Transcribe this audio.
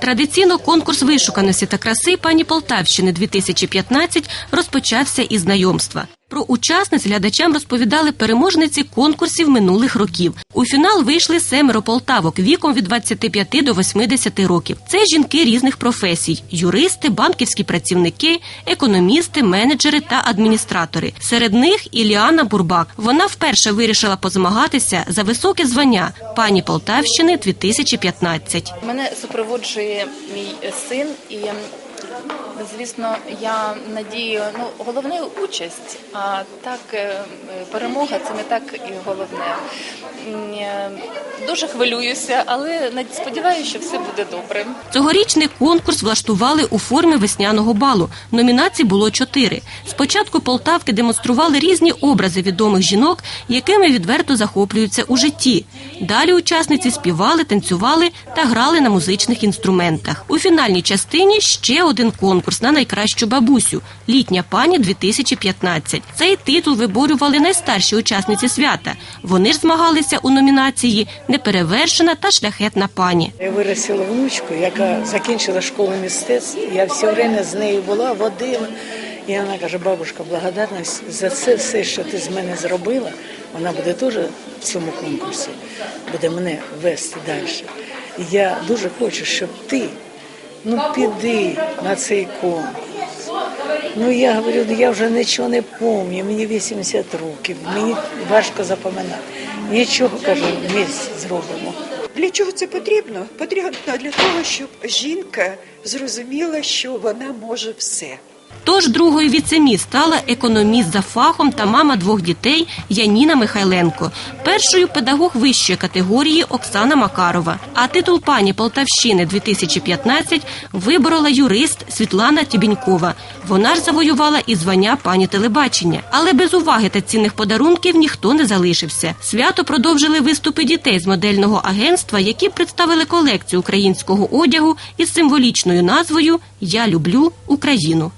Традиційно конкурс вишуканості та краси пані Полтавщини 2015 розпочався із знайомства. Про учасниць глядачам розповідали переможниці конкурсів минулих років. У фінал вийшли семеро полтавок віком від 25 до 80 років. Це жінки різних професій: юристи, банківські працівники, економісти, менеджери та адміністратори. Серед них Іліана Бурбак. Вона вперше вирішила позмагатися за високе звання пані Полтавщини 2015. Мене супроводжує мій син, і звісно, я надію, ну головне участь, а так е, перемога це не так і головне. Е, Дуже хвилююся, але сподіваюся, що все буде добре. Цьогорічний конкурс влаштували у формі весняного балу. Номінацій було чотири. Спочатку полтавки демонстрували різні образи відомих жінок, якими відверто захоплюються у житті. Далі учасниці співали, танцювали та грали на музичних інструментах. У фінальній частині ще один конкурс на найкращу бабусю літня пані 2015. Цей титул виборювали найстарші учасниці свята. Вони ж змагалися у номінації Неперевершена та шляхетна пані. Я виростила внучку, яка закінчила школу мистецтв. Я все время з нею була, водила. І вона каже, бабушка, благодарність за це все, що ти з мене зробила. Вона буде теж в цьому конкурсі, буде мене вести далі. Я дуже хочу, щоб ти ну піди на цей ком. Ну я говорю, я вже нічого не пам'ятаю, мені 80 років, мені важко запам'ятати. Нічого кажу, ми зробимо. Для чого це потрібно? Потрібно для того, щоб жінка зрозуміла, що вона може все. Тож другою віцеміс стала економіст за фахом та мама двох дітей Яніна Михайленко. Першою педагог вищої категорії Оксана Макарова. А титул пані Полтавщини 2015 виборола юрист Світлана Тібінькова. Вона ж завоювала і звання пані телебачення. Але без уваги та цінних подарунків ніхто не залишився. Свято продовжили виступи дітей з модельного агентства, які представили колекцію українського одягу із символічною назвою Я люблю Україну.